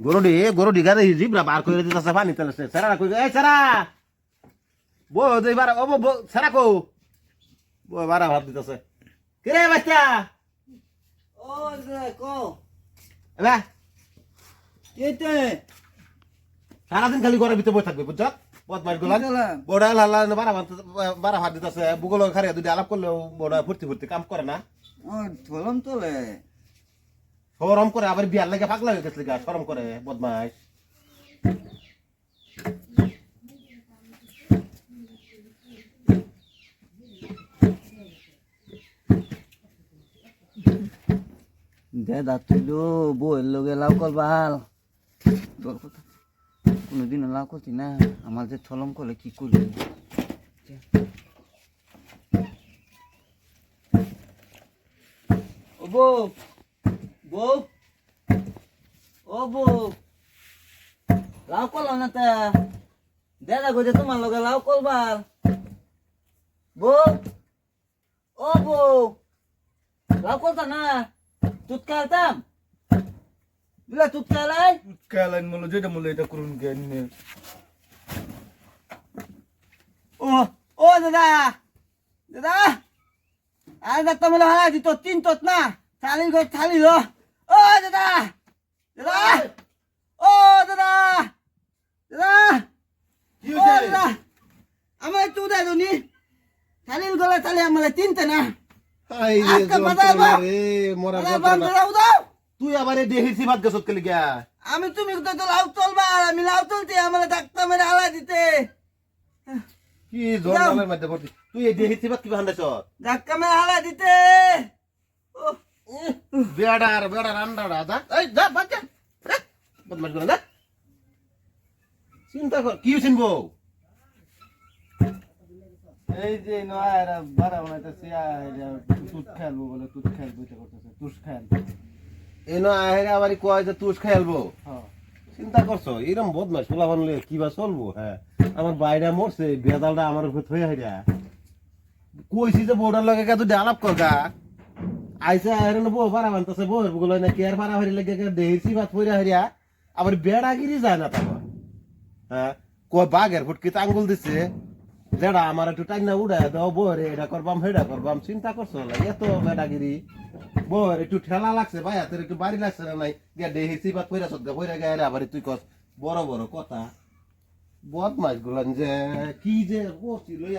গরুডি গরুডি গাড়ি জিবরা বার করে দিতেছে পানি তেলে সেরা কই এই সেরা! বো দেই বার ও বো সেরা কো বো বারা ভাত দিতেছে। কে রে বাচ্চা? ও কো এবা কেতে সারাদিন খালি ঘরের ভিতরে বসে থাকবে বুঝছ? পথ বাইর করলাম? বড়া লাল্লা বারা ভাত বারা ভাত দিতেছে। বুগল খারে দুটি আলাপ করলেও বড়া ফুর্তি ফুর্তি কাম করে না। ও ধলম তোলে। সরম করে আবার বিয়ার লাগে পাগলা হয়ে গেছে গা সরম করে বদমাইশ। দে দাঁত তুইল বইয়ের লগে লাউ করবাল তোর কথা। কোনোদিন লাউ করছি না আমার যে থলম করলে কি করবি? ও বউ বউ। ও বউ। লাউ করলাম না তা? দাদা গো যে তোমার লগে লাউ করবাল বউ। ও বউ। লাউ করতা না? তুত খেলতাম বিলা খেলাই Kalian mulu jadi mulai ada kurun gini. ও ও দাদা। দাদা। আর দাদা মনে হয় দিত তিন তত না। চালি গো চালি গো ও দাদা! দাদা! ও দাদা! দাদা! ও দাদা! আমার একটু উদয় দুনি চালির গলে চালি আমার তিনতে না। তুই আবার দেহির সিবাত গেছত কেলি গিয়া। আমি তুমি তো তো লাউ চলবা আমি লাউ চলতে আমার ডাক্তার মেরে আলা দিতে। কি জন্মালের মধ্যে ভর্তি তুই এই দেহির সিবাত কি ভান্ডাছ ধাক্কা মেরে আলা দিতে। আন্ডাড়া দা এই যা বাচ্চা বদমাশ করে দা চিন্তা কর কি চিনবো? এই যে নয় বারা বানাইতেছে তুত খেলব বলে তুত খেলব এটা করতেছে তুস খেল। এই নয় আহেরে আবার কয় যে তুষ খেলব? হ্যাঁ। চিন্তা করছ? এরকম বদমাশ পোলা বানলে কি বা চলবো হ্যাঁ? আমার বাইরে মরছে বেদালটা আমার উপর থয়ে হাইরা কইছি যে বউটার লগে কা তুই আলাপ কর গা। আইসা আইরে না বউ পারা বানতেছে বউয়ের বুগুলো না কেয়ার পারা হইলে লাগে দেহিসি ভাত ফইরা হাইরা আবার বেড়াগিরি যায় না তারপর হ্যাঁ কয় বাঘের ফুটকিতে আঙ্গুল দিছে যেটা আমার একটু টাইনা উড়াই দাও বউরে, এটা করবাম হেডা করবাম, চিন্তা করছ না, এত বেড়াগিরি। বউয়ের একটু ঠেলা লাগছে ভাই তোর একটু বাড়ি লাগছে না নাই গিয়া দেহিসি ভাত ফইরা সদ্গা ফইরা গায়ে আবার তুই কস, বড় বড় কথা। বদমাস গুলান যে, কি যে করছি লইয়া।